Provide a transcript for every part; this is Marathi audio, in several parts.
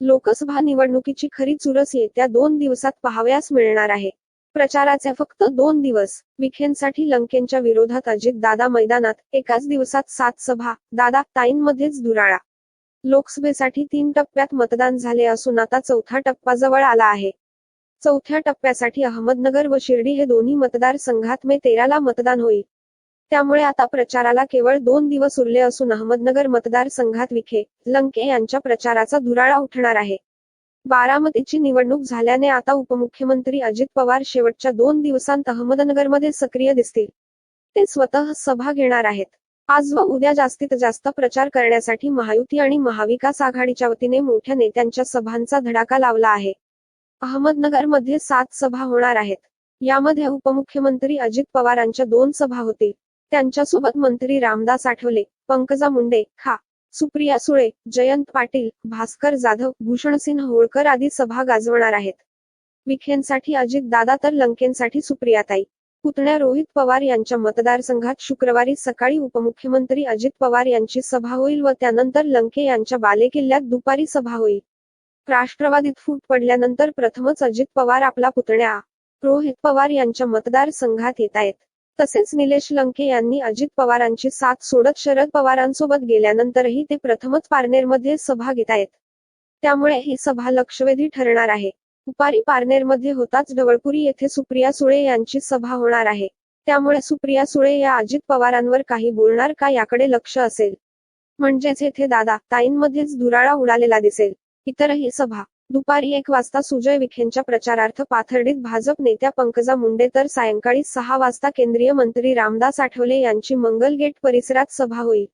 लोकसभा निवडणुकीची खरी चुरस येत्या दोन दिवसात पाहावयास मिळणार आहे. प्रचाराचे फक्त दोन दिवस. विखेंसाठी लंकेंच्या विरोधात अजित दादा मैदानात एकाच दिवसात सात सभा. दादा ताईंमध्येच दुराळा लोकसभेसाठी तीन टप्प्यात मतदान झाले असून आता चौथा टप्पा जवळ आला आहे. चौथ्या टप्प्यासाठी अहमदनगर व शिर्डी हे दोन्ही मतदारसंघात मे तेराला मतदान होईल. त्यामुळे आता प्रचाराला केवळ दोन दिवस उरले असून अहमदनगर मतदारसंघात विखे लंके यांच्या प्रचाराचा धुराळा उठणार आहे. बारामतीची निवडणूक झाल्याने आता उपमुख्यमंत्री अजित पवार शेवटच्या दोन दिवसांत अहमदनगरमध्ये सक्रिय दिसतील. ते स्वतः सभा घेणार आहेत. आज व उद्या जास्तीत जास्त प्रचार करण्यासाठी महायुती आणि महाविकास आघाडीच्या वतीने मोठ्या नेत्यांच्या सभांचा धडाका लावला आहे. अहमदनगरमध्ये सात सभा होणार आहेत. यामध्ये उपमुख्यमंत्री अजित पवारांच्या दोन सभा होतील. त्यांच्यासोबत मंत्री रामदास आठवले पंकजा मुंडे खा. सुप्रिया सुळे जयंत पाटील भास्कर जाधव भूषणसिंह होळकर आदी सभा गाजवणार आहेत. विखेंसाठी अजित दादा तर लंकेंसाठी सुप्रियाताई. पुतण्या रोहित पवार यांच्या मतदारसंघात शुक्रवारी सकाळी उपमुख्यमंत्री अजित पवार यांची सभा होईल व त्यानंतर लंके यांच्या बालेकिल्ल्यात दुपारी सभा होईल. राष्ट्रवादीत फूट पडल्यानंतर प्रथमच अजित पवार आपला पुतण्या रोहित पवार यांच्या मतदारसंघात येत आहेत. तसेच निलेश लंके यांनी अजित पवारांची साथ सोडत शरद पवारांसोबत गेल्यानंतरही ते प्रथमच पारनेरमध्ये सभा घेत आहेत. त्यामुळे ही सभा लक्षवेधी ठरणार आहे. दुपारी पारनेरमध्ये होताच ढवळपुरी येथे सुप्रिया सुळे यांची सभा होणार आहे. त्यामुळे सुप्रिया सुळे या अजित पवारांवर काही बोलणार का याकडे लक्ष असेल. म्हणजेच येथे दादा ताईंमध्येच धुराळा उडालेला दिसेल. इतरही सभा दुपारी एक वाजता सुजय विखेंच्या प्रचारार्थ पाथर्डीत भाजप नेत्या पंकजा मुंडे तर सायंकाळी सहा वाजता केंद्रीय मंत्री रामदास आठवले यांची मंगलगेट परिसरात सभा होईल.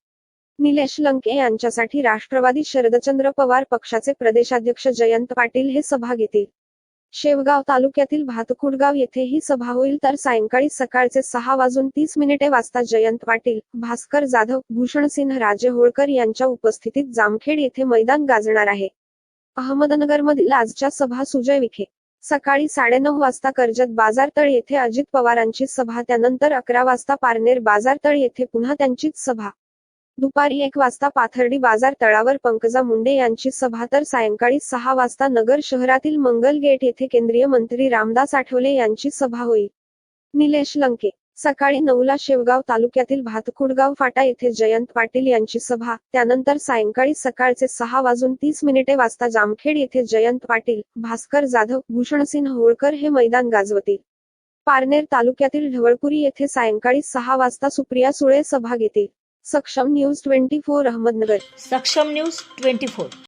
निलेश लंके यांच्यासाठी राष्ट्रवादी शरदचंद्र पवार पक्षाचे प्रदेशाध्यक्ष जयंत पाटील हे सभा घेतील. शेवगाव तालुक्यातील भातकुडगाव येथे ही सभा होईल तर सायंकाळी सकाळचे सहा वाजून तीस मिनिटे वाजता जयंत पाटील भास्कर जाधव भूषणसिंह राजे होळकर यांच्या उपस्थितीत जामखेड येथे मैदान गाजणार आहे. अहमदनगरमधील आजच्या सभा सुजय विखे. सकाळी साडेनऊ वाजता कर्जत बाजारतळ येथे अजित पवारांची सभा त्यानंतर अकरा वाजता पारनेर बाजारतळ येथे पुन्हा त्यांचीच सभा. दुपारी एक वाजता पाथर्डी बाजार तळावर पंकजा मुंडे यांची सभा तर सायंकाळी सहा वाजता नगर शहरातील मंगल गेट येथे केंद्रीय मंत्री रामदास आठवले यांची सभा होईल. निलेश लंके. सकाळी नऊला शेवगाव तालुक्यातील भातकुडगाव फाटा येथे जयंत पाटील यांची सभा. त्यानंतर सायंकाळी सकाळचे सहा वाजून तीस मिनिटे वाजता जामखेड येथे जयंत पाटील भास्कर जाधव भूषणसिंह होळकर हे मैदान गाजवतील. पारनेर तालुक्यातील ढवळपुरी येथे सायंकाळी सहा वाजता सुप्रिया सुळे सभा घेतील. सक्षम न्यूज ट्वेंटी फोर अहमदनगर. सक्षम न्यूज ट्वेंटी फोर.